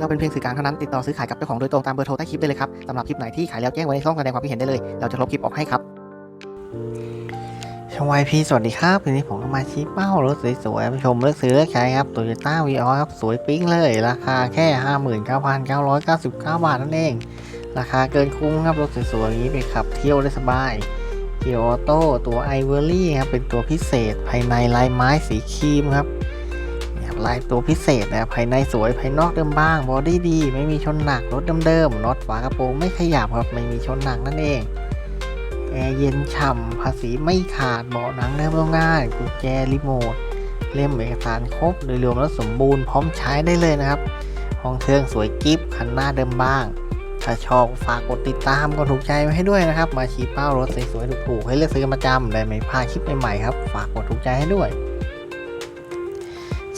เราเป็นเพียงสื่อกลางเท่านั้นติดต่อซื้อขายกับเจ้าของโดยตรงตามเบอร์โทรใต้คลิปได้เลยครับสำหรับคลิปไหนที่ขายแล้วแจ้งไว้ในช่องแสดงความคิดเห็นได้เลยเราจะลบคลิปออกให้ครับช่องวายพีสวัสดีครับวันนี้ผมก็มาชี้เป้ารถสวยๆมาชมเลือกซื้อเลือกใช้ครับ Toyota v ีออครับสวยปิ๊งเลย ราคาแค่ 59,999 บาทนั่นเอง ราคาเกินคุ้มครับรถสวยๆอย่างนี้ไปขับเที่ยวได้สบายเกียร์ออโต้ตัวไอเวอรี่ครับเป็นตัวพิเศษภายในลายไม้สีครีมครับ ลายตัวพิเศษนะภายในสวยภายนอกเดิมบ้างบอดี้ดี ไม่มีชนหนักรถเดิมๆน็อตฝากระโปรงไม่ขยับครับไม่มีชนหนักนั่นเองแอร์เย็นฉ่ำภาษีไม่ขาดเบาะหนังเดิมโรงงานกุญแจรีโมทเล่มเอกสารครบโดยรวมแล้วสมบูรณ์พร้อมใช้ได้เลยนะครับห้องเครื่องสวยกิฟคันหน้าเดิมบ้าง ถ้าชอบฝากกดติดตามกดถูกใจไว้ให้ด้วยนะครับ มาชี้เป้ารถสวยๆถูกๆให้เลือกซื้อประจำได้ไม่พลาดคลิปใหม่ๆครับ ฝากกดถูกใจให้ด้วย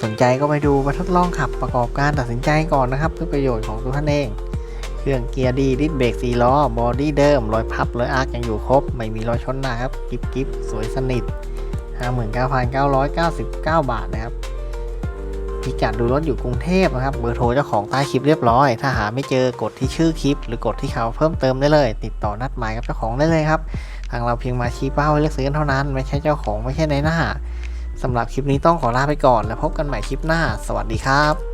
สนใจก็ไปดูมาทดลองขับประกอบการตัดสินใจก่อนนะครับ เพื่อประโยชน์ของตัวท่านเอง เครื่องเกียร์ดีดิสเบรกสีล้อบอดี้เดิมรอยพับรอยอาร์คยังอยู่ครบ ไม่มีรอยชนหนะครับกิบกิบสวยสนิท 59,999 บาทนะครับพิกัดดูรถอยู่กรุงเทพนะครับ เบอร์โทรเจ้าของใต้คลิปเรียบร้อย ถ้าหาไม่เจอกดที่ชื่อคลิป หรือกดที่เขาเพิ่มเติมได้เลย ติดต่อนัดหมายกับเจ้าของได้เลยครับ ทางเราเพียงมาชี้เป้าให้เลือกซื้อเท่านั้น ไม่ใช่เจ้าของไม่ใช่ในหน้า สำหรับคลิปนี้ต้องขอลาไปก่อน แล้วพบกันใหม่คลิปหน้า สวัสดีครับ